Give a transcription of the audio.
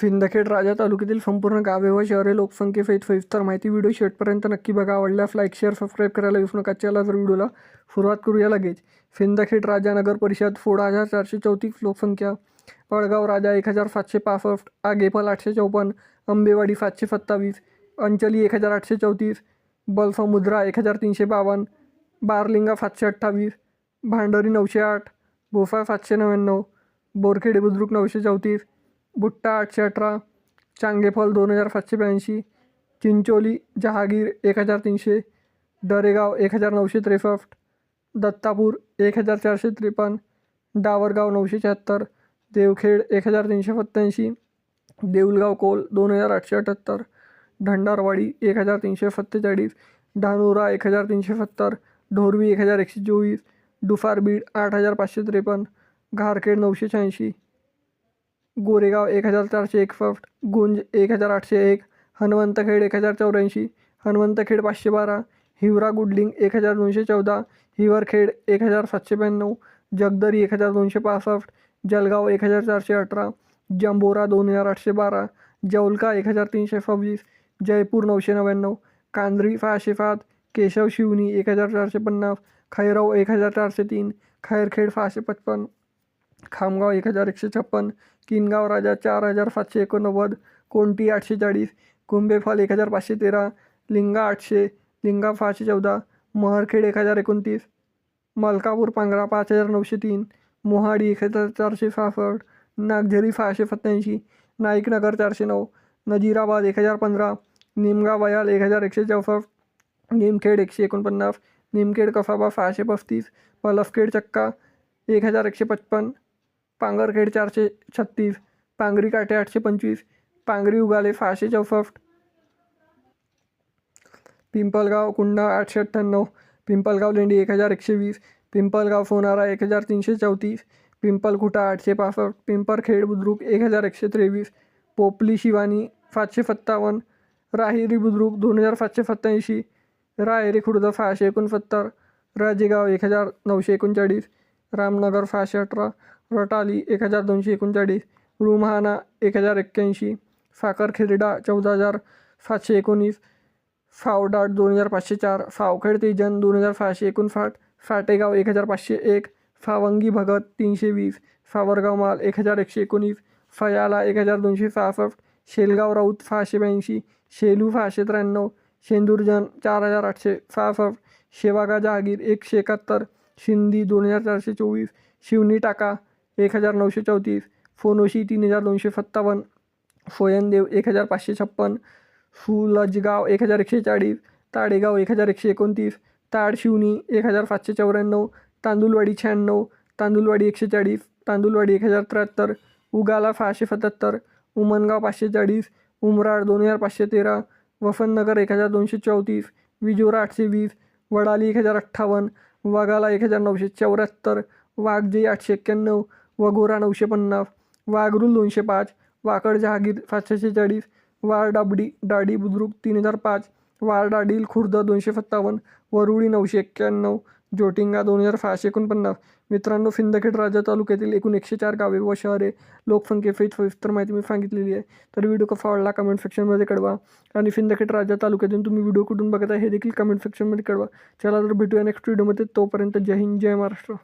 सिंदखेड राजा तालुक्यातील संपूर्ण गावे व शहरे लोकसंख्येसहित सविस्तर माहिती व्हिडिओ शेवटपर्यंत नक्की बघा. आवडल्यास लाईक शेअर सबस्क्राईब करायला विसरू नका. चला तर व्हिडिओला सुरुवात करूया लगेच. सिंदखेड राजा नगर परिषद सोळा हजार चारशे चौतीस लोकसंख्या पळगाव राजा एक हजार सातशे पासष्ट आगेपल आठशे चौपन्न आंबेवाडी सातशे सत्तावीस अंचली एक हजार आठशे चौतीस बलसमुद्रा एक हजार तीनशे बावन्न बारलिंगा सातशे अठ्ठावीस भांडरी नऊशे आठ भोसा सातशे नव्याण्णव बोरखेडे बुद्रुक नऊशे चौतीस बुट्टा आठशे अठरा चांगेफल दोन हजार सातशे ब्याऐंशी चिंचोली जहागीर एक हजार तीनशे दरेगाव एक हजार नऊशे त्रेसष्ट दत्तापूर एक हजार चारशे त्रेपन्न डावरगाव नऊशे शहात्तर देवखेड एक हजार तीनशे सत्त्याऐंशी देऊलगाव कोल दोन हजार आठशे अठ्ठ्याहत्तर ढंडारवाडी एक हजार तीनशे सत्तेचाळीस धानोरा एक हजार तीनशे सत्तर ढोरवी एक हजार एकशे चोवीस डुफारबीड आठ हजार पाचशे त्रेपन्न घारखेड नऊशे शहाऐंशी गोरेगाव एक हजार चारशे एकसष्ट गुंज एक हजार आठशे एक हनुमंतखेड एक हजार चौऱ्याऐंशी हनुमंतखेड पाचशे बारा हिवरा गुडलिंग एक हजार दोनशे चौदा हिवरखेड एक हजार सातशे ब्याण्णव जगदरी एक हजार दोनशे पासष्ट जलगाव एक हजार चारशे अठरा जंबोरा दोन हजार आठशे बारा जौलका एक हजार तीनशे सव्वीस जयपूर नऊशे नव्याण्णव कांद्री सहाशे सात केशव शिवनी एक हजार चारशे पन्नास खैरव एक हजार चारशे तीन खैरखेड सहाशे पचपन्न खामगाव एक हजार एकशे छप्पन किनगाव राजा चार हजार सातशे एकोणनव्वद कोणती आठशे चाळीस कुंभेफाल एक हजार पाचशे तेरा लिंगा आठशे लिंगा सहाशे चौदा महरखेड एक हजार एकोणतीस मलकापूर पांगरा पाच हजार नऊशे तीन मोहाडी एक हजार चारशे सहासष्ट नागझरी सहाशे सत्त्याऐंशी नाईकनगर चारशे नऊ नजीराबाद एक हजार पंधरा निमगा वयाल एक हजार एकशे चौसष्ट निमखेड एकशे एकोणपन्नास निमखेड कसाबा सहाशे पस्तीस पलसखेड चक्का एक हजार एकशे पचपन पांगरखेड चारशे छत्तीस पांगरी काठे आठशे पंचवीस पांगरी उगाले सहाशे चौसष्ट. पिंपलगाव कुंडा आठशे अठ्ठ्याण्णव पिंपलगाव लेंडी एक हजार एकशे वीस पिंपलगाव सोनारा एक हजार तीनशे चौतीस पिंपलखुटा आठशे पासष्ट पिंपरखेड बुद्रुक एक हजार एकशे त्रेवीस पोपली शिवानी सातशे सत्तावन्न राहिरी बुद्रुक दोन हजार सातशे सत्त्याऐंशी रायरी खुर्द सहाशे एकोणसत्तर राजेगाव एक हजार नऊशे एकोणचाळीस रामनगर सहाशे अठरा रटाली एक हजार दोनशे एकोणचाळीस रुमहाना एक हजार एक्क्याऐंशी साखरखेरडा चौदा हजार सातशे एकोणीस फावडाट दोन हजार पाचशे चार सावखेड तेजन दोन हजार सहाशे एकोणसाठ साटेगाव एक हजार पाचशे एक सावंगी भगत तीनशे वीस सावरगाव माल एक हजार एकशे एकोणीस फयाला एक हजार दोनशे सहासष्ट शेलगाव राऊत सहाशे ब्याऐंशी शेलू सहाशे त्र्याण्णव शेंदूरजन चार हजार आठशे सहासष्ट शेवागा जहागीर एकशे एकाहत्तर शिंदी दोन हजार चारशे चोवीस शिवनी टाका एक हजार नऊशे चौतीस. फोनोशी तीन हजार दोनशे सत्तावन्न. सोयनदेव एक हजार पाचशे छप्पन. सुलजगाव एक हजार एकशे चाळीस. ताडेगाव एक हजार एकशे एकोणतीस. ताडशिवनी एक हजार सातशे चौऱ्याण्णव. तांदूलवाडी शहाण्णव. तांदूलवाडी एकशे चाळीस. तांदूलवाडी एक हजार त्र्याहत्तर. उगाला सहाशे सत्याहत्तर. उमनगाव पाचशे चाळीस. उमराड दोन हजार पाचशे तेरा. वसंतनगर एक हजार दोनशे चौतीस. विजोरा आठशे वीस. वडाली एक हजार अठ्ठावन्न. वाघाला एक हजार नऊशे चौऱ्याहत्तर. वाघजे आठशे एक्क्याण्णव. वगोरा नऊशे पन्नास वाघरुल दोनशे पाच वाकड जहागीर सातशे शेहेचाळीस वार डाबडी डाडी बुद्रुक तीन हजार पाच वार डाडील खुर्द दोनशे सत्तावन्न वरुळी नऊशे एक्क्याण्णव जोटिंगा दोन हजार सहाशे एकोणपन्नास. मित्रांनो सिंदखेड राजा तालुक्यातील एकूण एकशे चार गावे व शहरे लोकसंख्येची सविस्तर माहिती मी सांगितलेली आहे. तर व्हिडिओ कसा आवडला कमेंट सेक्शनमध्ये कळवा. आणि सिंदखेड राजा तालुक्यातून तुम्ही व्हिडिओ कुठून बघत आहे हे देखील कमेंट सेक्शनमध्ये कळवा. चला तर भेटूया नेक्स्ट व्हिडिओमध्ये तोपर्यंत जय हिंद जय महाराष्ट्र.